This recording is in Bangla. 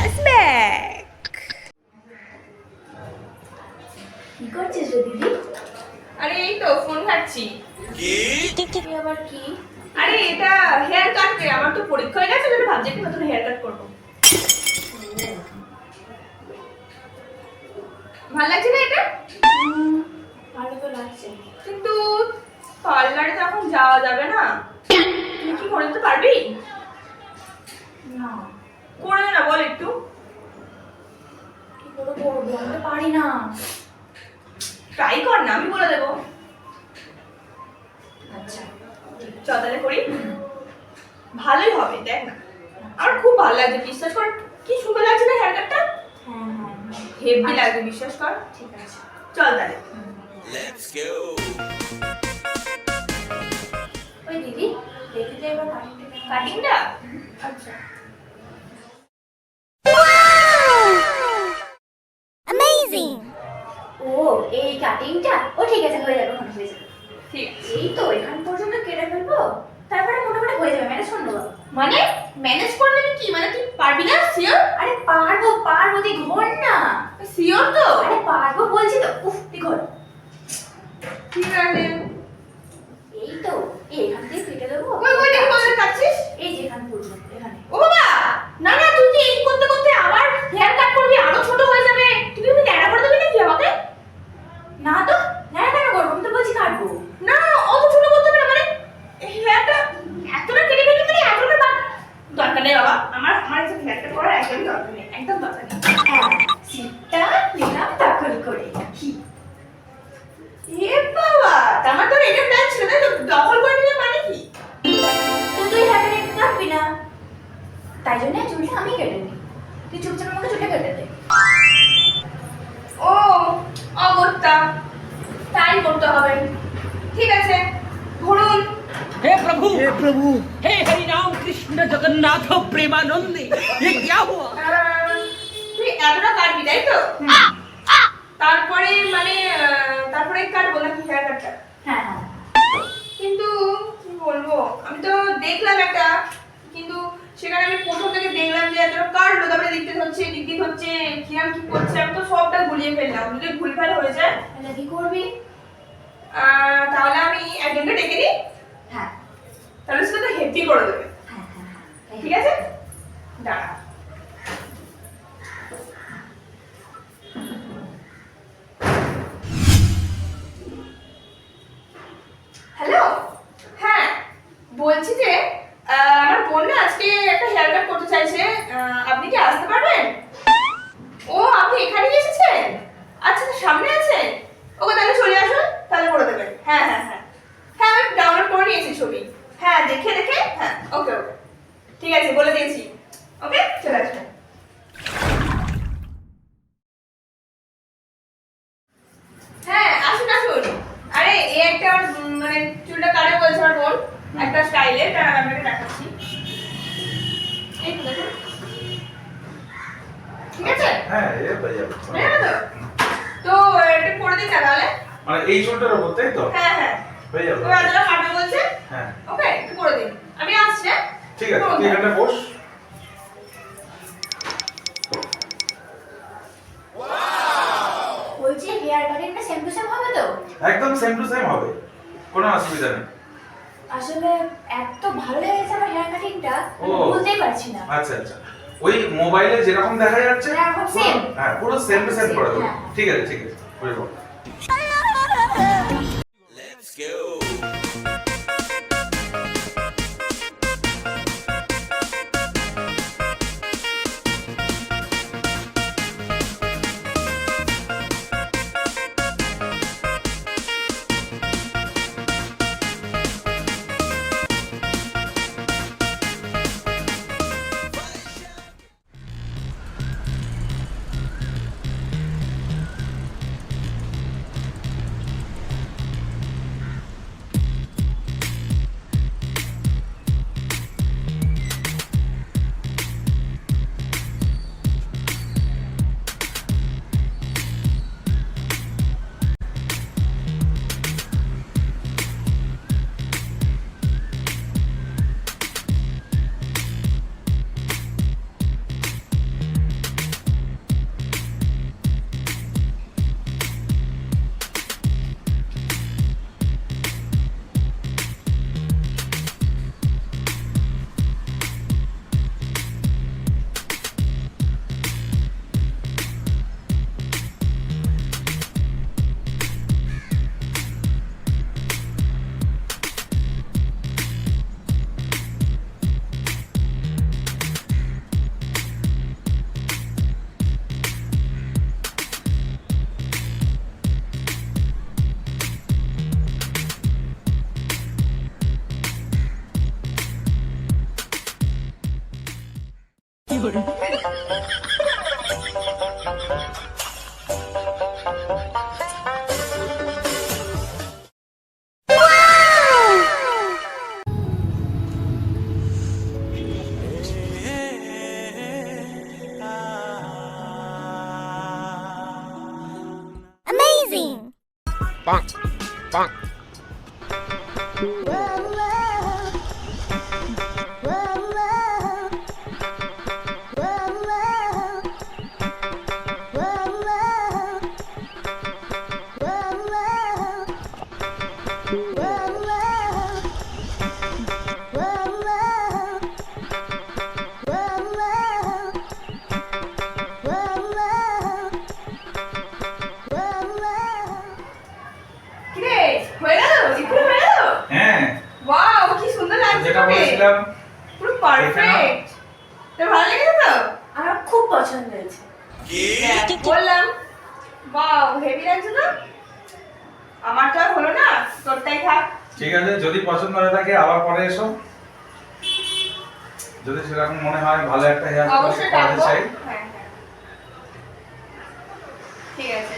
flashback. কি করছিস দিদি? আরে এই তো ফোন ঘাটছি। কি? আবার কি? আরে এটা হেয়ার কাট রে আমার তো পরীক্ষা হয়ে গেছে আমি ভাবছি কি নতুন হেয়ার কাট করব। ভালো লাগছে না? একটু। কি করে করব? আমি পারি না। ট্রাই কর না আমি বলে দেবো। আচ্ছা চ তাহলে করি। ভালোই হবে দেখ না। আমার খুব ভালো লাগছে বিশ্বাস কর। কি সুন্দর লাগছে না হেয়ার কাটটা হ্যাঁ হ্যাঁ। হ্যাঁ। হেভি লাগবে বিশ্বাস কর। ঠিক আছে। চল তাহলে। Let's go. ওই দিদি দেখে যে এবার কাটিংটা কাটিংটা আচ্ছা। এই কাটিংটা ও ঠিক আছে হয়ে যাবে ওখানে হয়ে যাবে। ঠিক আছে। এই তো এখান পর্যন্ত কেটে ফেলব তারপরে মোটামুটি হয়ে যাবে ম্যানেজ করে নেব মানে ম্যানেজ করে নেবে কি? মানে তুই পারবি না? শিওর আরে পারব পারব তুই ঘোর না। শিওর তো? আরে পারব বলছি তো উফ তুই ঘোর। ঠিক আছে। এই তো এখান থেকে কেটে দেবো। ওই ওই দেখি কাটছিস? এই যে এখান পর্যন্ত এখানে। ও দখল করে নিলে মানে কি তুই তুই হ্যাঁ একটু কাটবি না তাই জন্য চুলটা আমি কেটে নিই তুই চুপচাপ আমাকে চুলটা কেটে দে ও অগত্যা তাই করতে হবে ঠিক আছে ধরুন हे प्रभु हे प्रभु हे हरि राम कृष्ण जगन्नाथ प्रेमानंदे ये क्या हुआ আহ, তুই এতটা কাটবি তাই তো তারপরে মানে আহ, তারপরে কাটবো নাকি হেয়ার কাটটা হ্যাঁ হ্যাঁ কিন্তু কি বলব আমি তো দেখলাম একটা কিন্তু সেখানে আমি প্রথম থেকে দেখলাম যে এতটা কাটলো তারপরে দেখতে হচ্ছে দিকদিক হচ্ছে কিরাম কি করছে আমি তো সবটা গুলিয়ে ফেললাম যদি ভুলভাল হয়ে যায়। তাহলে কি করবি? তাহলে আমি একজনকে ডেকে দিই হ্যাঁ। তাহলে সেটা তো হেভি করে দেবে। হ্যাঁ হ্যাঁ হ্যাঁ। ঠিক আছে? দাঁড়া। বলছি যে আমার বোন না আজকে একটা হেয়ার কাট করতে চাইছে। আপনি কি আসতে পারবেন? ও আপনি এখানে এসেছেন? আচ্ছা সামনে আছে। ওকে তাহলে চলে আসুন। তাহলে করে দেবেন। হ্যাঁ হ্যাঁ হ্যাঁ। হ্যাঁ আমি ডাউনলোড করে নিয়েছি ছবি। হ্যাঁ দেখে দেখে? হ্যাঁ ওকে ওকে। ঠিক আছে বলে দিয়েছি। ওকে চলে আসবেন হ্যাঁ আসুন আসুন। আরে এই একটা মানে চুলটা কাটে বলছে আমার বোন। একটা স্টাইলে তার আমি আপনাকে দেখাচ্ছি। এই তো দেখুন। ঠিক আছে? হ্যাঁ তো? তো এটা করে দিন তাহলে। মানে এই উপর তাই তো? হ্যাঁ হ্যাঁ। হয়ে যাবে। তো আদালা কাটবে বলছে? হ্যাঁ। ওকে একটু করে দিন। আমি আসছি হ্যাঁ? ঠিক আছে তুই বস। আসলে এত ভালো লেগেছে আমার হেয়ার কাটিংটা ও। বলতেই পারছি না আচ্ছা আচ্ছা ওই মোবাইলে যেরকম দেখা যাচ্ছে হ্যাঁ পুরো সেম টু সেম করে দেবো হ্যাঁ। ঠিক আছে ঠিক আছে করে দেবো Let's go. Bonk. Bonk. দিলাম পুরো পারফেক্ট তো ভালো লেগেছে তো? আমার খুব পছন্দ হয়েছে। হ্যাঁ, বললাম হেভি লাগছে তো? আমার তো আর হলো না তোরটাই থাক। ঠিক আছে যদি পছন্দ করে থাকে আবার পরে এসো। যদি সেরকম মনে হয় ভালো একটা হেয়ার অবশ্যই চাই। হ্যাঁ, হ্যাঁ। ঠিক আছে।